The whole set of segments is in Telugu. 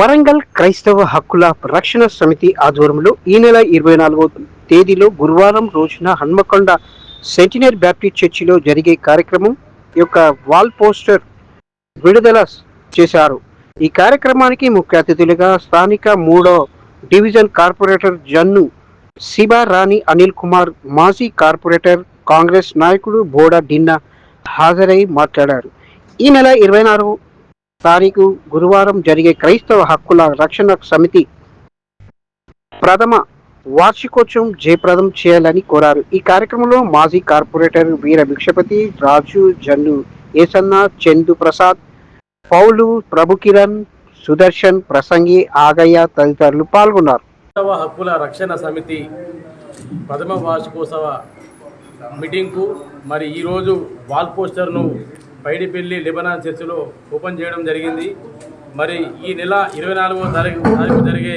వరంగల్ క్రైస్తవ హక్కుల రక్షణ సమితి ఆధ్వర్యంలో ఈ నెల ఇరవై నాలుగో తేదీలో గురువారం రోజున హన్మకొండ సెంటినర్ బ్యాప్టిస్ట్ చర్చిలో జరిగే కార్యక్రమం యొక్క వాల్ పోస్టర్ విడుదల చేశారు. ఈ కార్యక్రమానికి ముఖ్య అతిథులుగా స్థానిక మూడో డివిజన్ కార్పొరేటర్ జన్ను శిబా రాణి అనిల్ కుమార్ మాజీ కార్పొరేటర్ కాంగ్రెస్ నాయకుడు బోడా డిన్నా హాజరై మాట్లాడారు. ఈ నెల ఇరవై నాలుగు తారీఖు గురువారం జరిగే క్రైస్తవ హక్కుల రక్షణ సమితి ప్రథమ వార్షికోత్సవం జయప్రదం చేయాలని కోరారు. ఈ కార్యక్రమంలో మాజీ కార్పొరేటర్ వీర భిక్షపతి రాజు జన్ను ఏసన్న చందు ప్రసాద్ పౌలు ప్రభు కిరణ్ సుదర్శన్ ప్రసంగి ఆగయ్య తదితరులు పాల్గొన్నారు. హక్కుల రక్షణ సమితి ప్రథమ వార్షికోత్సవ మీటింగ్కు మరి ఈరోజు వాల్ పోస్టర్ను పైడిపల్లి లిబనాన్ చర్చిలో ఓపెన్ చేయడం జరిగింది. మరి ఈ నెల ఇరవై నాలుగో తారీఖు తారీఖు జరిగే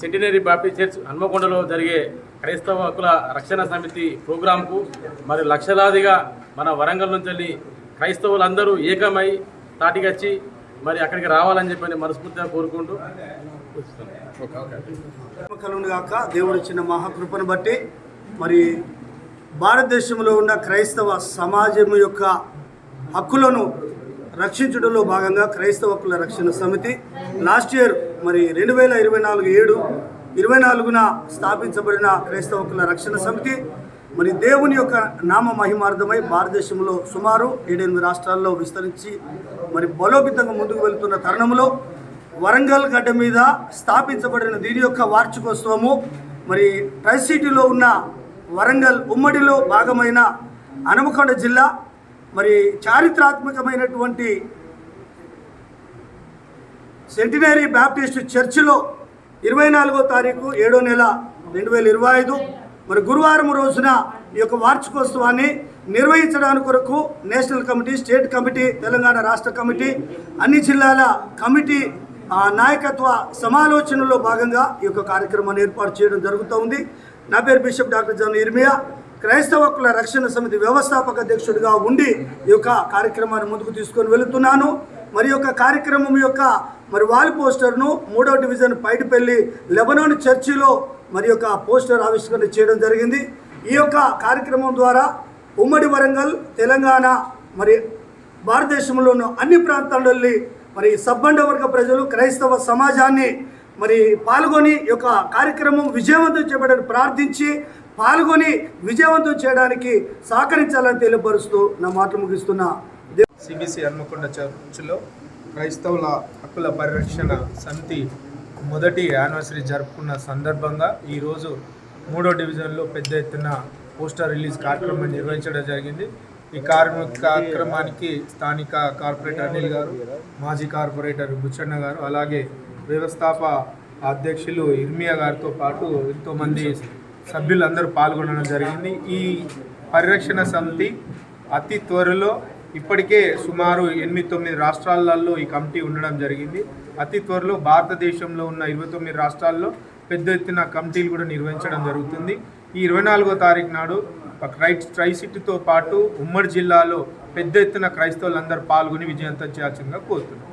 సెంటినరీ బాప్టిస్ట్ చర్చ్ హన్మకొండలో జరిగే క్రైస్తవ హక్కుల రక్షణ సమితి ప్రోగ్రాంకు మరి లక్షలాదిగా మన వరంగల్ నుంచి వెళ్ళి క్రైస్తవులందరూ ఏకమై తాటికొచ్చి మరి అక్కడికి రావాలని చెప్పని మనస్ఫూర్తిగా కోరుకుంటూ కాక గాక దేవుడు ఇచ్చిన మహాకృపను బట్టి మరి భారతదేశంలో ఉన్న క్రైస్తవ సమాజం యొక్క హక్కులను రక్షించడంలో భాగంగా క్రైస్తవ హక్కుల రక్షణ సమితి లాస్ట్ ఇయర్ మరి రెండు వేల ఇరవై నాలుగు ఏడు ఇరవై నాలుగున స్థాపించబడిన క్రైస్తవ హక్కుల రక్షణ సమితి మరి దేవుని యొక్క నామ మహిమార్థమై భారతదేశంలో సుమారు ఏడెనిమిది రాష్ట్రాల్లో విస్తరించి మరి బలోపేతంగా ముందుకు వెళ్తున్న తరుణంలో వరంగల్ గడ్డ మీద స్థాపించబడిన దీని యొక్క వార్షికోత్సవము మరి ట్రై సిటీలో ఉన్న వరంగల్ ఉమ్మడిలో భాగమైన హనుమకొండ జిల్లా మరి చారిత్రాత్మకమైనటువంటి సెంటినరీ బ్యాప్టిస్ట్ చర్చిలో ఇరవై నాలుగో తారీఖు ఏడో నెల రెండు వేల ఇరవై ఐదు. మరి గురువారం రోజున ఈ యొక్క వార్షికోత్సవాన్ని నిర్వహించడానికి కొరకు national committee state committee Telangana రాష్ట్ర కమిటీ అన్ని జిల్లాల కమిటీ ఆ, నాయకత్వ సమాలోచనలో భాగంగా ఈ యొక్క కార్యక్రమాన్ని ఏర్పాటు చేయడం జరుగుతూ ఉంది. నా పేరు బిషప్ డాక్టర్ జాన్ ఇర్మియా. క్రైస్తవ హక్కుల రక్షణ సమితి వ్యవస్థాపక అధ్యక్షుడిగా ఉండి ఈ యొక్క కార్యక్రమాన్ని ముందుకు తీసుకొని వెళుతున్నాను. మరి యొక్క కార్యక్రమం యొక్క మరి వాల్ పోస్టర్ను మూడో డివిజన్ పైడిపల్లి లెబనాన్ చర్చిలో మరి యొక్క పోస్టర్ ఆవిష్కరణ చేయడం జరిగింది. ఈ యొక్క కార్యక్రమం ద్వారా ఉమ్మడి వరంగల్ తెలంగాణ మరి భారతదేశంలోని అన్ని ప్రాంతాలలో మరి సబ్బండ వర్గ ప్రజలు క్రైస్తవ సమాజాన్ని మరి పాల్గొని యొక్క కార్యక్రమం విజయవంతం చేయబడని ప్రార్థించి పాల్గొని విజయవంతం చేయడానికి సహకరించాలని తెలియపరుస్తూ నా మాటలు ముగిస్తున్నా. సిబిసి హన్మకొండ చర్చిలో క్రైస్తవుల హక్కుల పరిరక్షణ సమితి మొదటి యానివర్సరీ జరుపుకున్న సందర్భంగా ఈరోజు మూడో డివిజన్లో పెద్ద ఎత్తున పోస్టర్ రిలీజ్ కార్యక్రమం నిర్వహించడం జరిగింది. ఈ కార్మిక కార్యక్రమానికి స్థానిక కార్పొరేటర్ అనిల్ గారు మాజీ కార్పొరేటర్ బుచ్చన్న గారు అలాగే వ్యవస్థాప అధ్యక్షులు ఇర్మియా గారితో పాటు ఎంతోమంది సభ్యులందరూ పాల్గొనడం జరిగింది. ఈ పరిరక్షణ సమితి అతి త్వరలో ఇప్పటికే సుమారు ఎనిమిది తొమ్మిది రాష్ట్రాలలో ఈ కమిటీ ఉండడం జరిగింది. అతి త్వరలో భారతదేశంలో ఉన్న ఇరవై తొమ్మిది రాష్ట్రాల్లో పెద్ద ఎత్తున కమిటీలు కూడా నిర్వహించడం జరుగుతుంది. ఈ ఇరవై నాలుగో తారీఖు నాడు క్రైట్ ట్రైసిటీతో పాటు ఉమ్మడి జిల్లాలో పెద్ద ఎత్తున క్రైస్తవులందరూ పాల్గొని విజయవంతం చేయాల్సిందిగా కోరుతున్నాం.